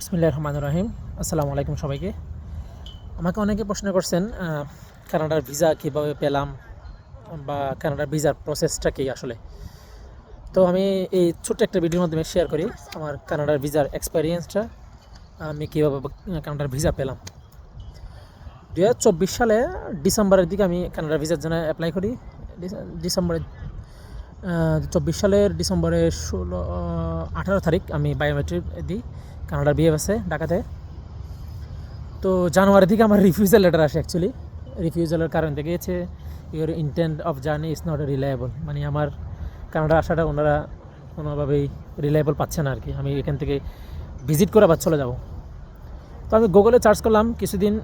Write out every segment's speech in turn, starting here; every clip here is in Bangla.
বিসমিল্লাহ রহমান রহিম আসসালামু আলাইকুম সবাইকে। আমাকে অনেকে প্রশ্ন করছেন কানাডার ভিসা কীভাবে পেলাম বা কানাডার ভিসার প্রসেসটা কী আসলে? তো আমি এই ছোট্ট একটা ভিডিওর মাধ্যমে শেয়ার করি আমার কানাডার ভিসার এক্সপেরিয়েন্সটা আমি কীভাবে কানাডার ভিসা পেলাম। দু হাজার চব্বিশ সালে ডিসেম্বরের দিকে আমি কানাডার ভিসার জন্য অ্যাপ্লাই করি। ডিসেম্বরের চব্বিশ সালের ডিসেম্বরের ষোলো আঠারো তারিখ আমি বায়োমেট্রিক দিই কানাডার বিএফএসে ঢাকাতে। তো জানুয়ারি থেকে আমার রিফিউজাল লেটার আসে অ্যাকচুয়ালি রিফিউজালের কারণ দেখেছে your intent of journey is not reliable মানে আমার কানাডা আসাটা ওনারা কোনোভাবেই রিলায়েবল পাচ্ছে না আর কি আমি এখান থেকে ভিজিট করে আবার চলে যাব। তো আমি গুগলে সার্চ করলাম, কিছুদিন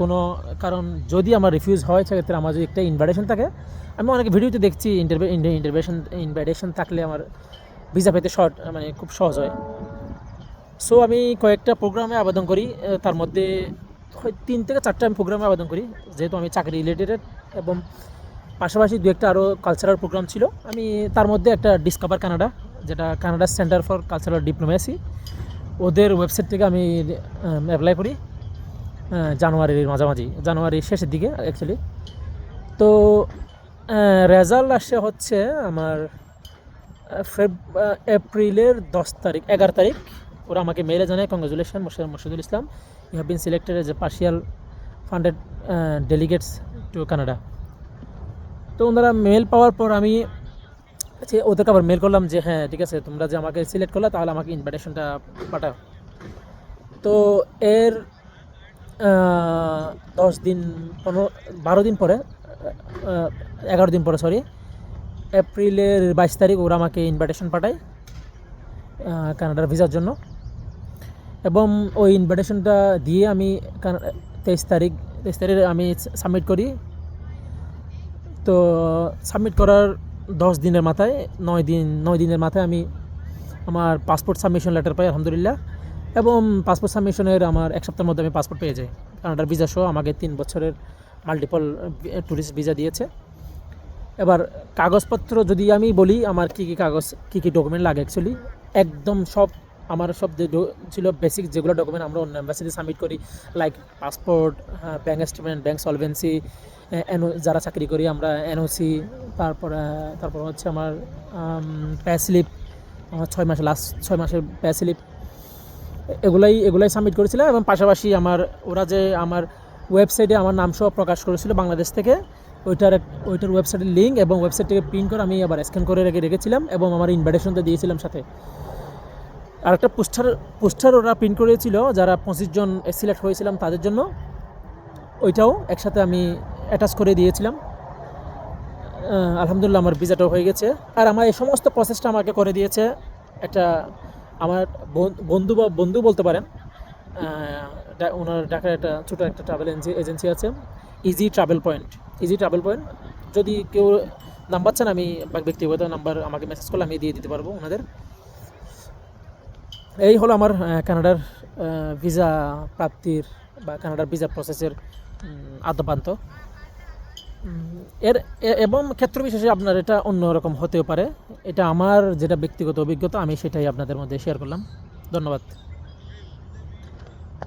কোনো কারণ যদি আমার রিফিউজ হয়, সেক্ষেত্রে আমার যদি একটা ইনভাইটেশন থাকে, আমি অনেক ভিডিওতে দেখছি ইন্টারভে ইন্টারভেশন ইনভাইটেশন থাকলে আমার ভিসা পেতে শর্ট মানে খুব সহজ হয়। সো আমি কয়েকটা প্রোগ্রামে আবেদন করি তার মধ্যে তিন থেকে চারটা আমি প্রোগ্রামে আবেদন করি, যেহেতু আমি চাকরি রিলেটেড এবং পাশাপাশি দু একটা আরও কালচারাল প্রোগ্রাম ছিল। আমি তার মধ্যে একটা ডিসকভার কানাডা যেটা Canada centre for cultural diplomacy ওদের ওয়েবসাইট থেকে আমি অ্যাপ্লাই করি জানুয়ারির মাঝামাঝি, জানুয়ারির শেষের দিকে অ্যাকচুয়ালি তো রেজাল্ট আসে হচ্ছে আমার ফেব এপ্রিলের দশ তারিখ, এগারো তারিখ। ওরা আমাকে মেলে জানায় congratulation Morshedul Islam you have been selected as a partial funded delegates to Canada তো ওনারা মেল পাওয়ার পর আমি আচ্ছা, ওদেরকে আবার মেল করলাম যে হ্যাঁ ঠিক আছে তোমরা যে আমাকে সিলেক্ট করলে তাহলে আমাকে ইনভাইটেশনটা পাঠাও। তো এর দশ দিন পনেরো বারো দিন পরে এগারো দিন পরে সরি এপ্রিলের বাইশ তারিখ ওরা আমাকে ইনভাইটেশন পাঠায় কানাডার ভিসার জন্য। এবং ওই ইনভাইটেশনটা দিয়ে আমি তেইশ তারিখ তেইশ তারিখে আমি সাবমিট করি। তো সাবমিট করার দশ দিনের মাথায়, নয় দিন, নয় দিনের মাথায় আমি আমার পাসপোর্ট সাবমিশন লেটার পাই, আলহামদুলিল্লাহ। এবং পাসপোর্ট সাবমিশনের আমার এক সপ্তাহের মধ্যে আমি পাসপোর্ট পেয়ে যাই। কানাডার ভিজা সহ আমাকে তিন বছরের মাল্টিপল ট্যুরিস্ট ভিসা দিয়েছে। এবার কাগজপত্র যদি আমি বলি, আমার কী কী কাগজ, কী কী ডকুমেন্ট লাগে অ্যাকচুয়ালি একদম সব আমার সব যে ছিল বেসিক যেগুলো ডকুমেন্ট আমরা অন্য অ্যাম্বাসিতে সাবমিট করি like passport bank statement bank solvency N O চাকরি করি আমরা এনওসি তারপর তারপর হচ্ছে আমার পে স্লিপ ছয় মাসের লাস্ট ছয় মাসের পে স্লিপ এগুলাই এগুলাই সাবমিট করেছিলাম এবং পাশাপাশি আমার, ওরা যে আমার ওয়েবসাইটে আমার নাম সহ প্রকাশ করেছিল বাংলাদেশ থেকে, ওইটার ওইটার ওয়েবসাইটের লিঙ্ক এবং ওয়েবসাইট থেকে প্রিন্ট করে আমি আবার স্ক্যান করে রেখে রেখেছিলাম এবং আমার ইনভাইটেশনটা দিয়েছিলাম সাথে। আর একটা পোস্টার পোস্টার ওরা প্রিন্ট করেছিল, যারা পঁচিশ জন সিলেক্ট হয়েছিলাম তাদের জন্য। ওইটাও একসাথে আমি অ্যাটাচ করে দিয়েছিলাম। আলহামদুলিল্লাহ আমার ভিসাটাও হয়ে গেছে। আর আমার এই সমস্ত প্রসেসটা আমাকে করে দিয়েছে একটা আমার বন- বন্ধু বা বন্ধু বলতে পারেন। ওনার ঢাকার একটা ছোটো একটা ট্রাভেল এজেন্সি আছে easy travel point easy travel point যদি কেউ নাম্বার চান, আমি ব্যক্তিগত নাম্বার আমাকে মেসেজ করলে আমি দিয়ে দিতে পারব ওনাদের। এই হলো আমার কানাডার ভিসা প্রাপ্তির বা কানাডার ভিসা প্রসেসের আদ্যপান্ত। এর এবং ক্ষেত্র বিশেষে আপনার এটা অন্যরকম হতেও পারে। এটা আমার যেটা ব্যক্তিগত অভিজ্ঞতা, আমি সেটাই আপনাদের মধ্যে শেয়ার করলাম। ধন্যবাদ।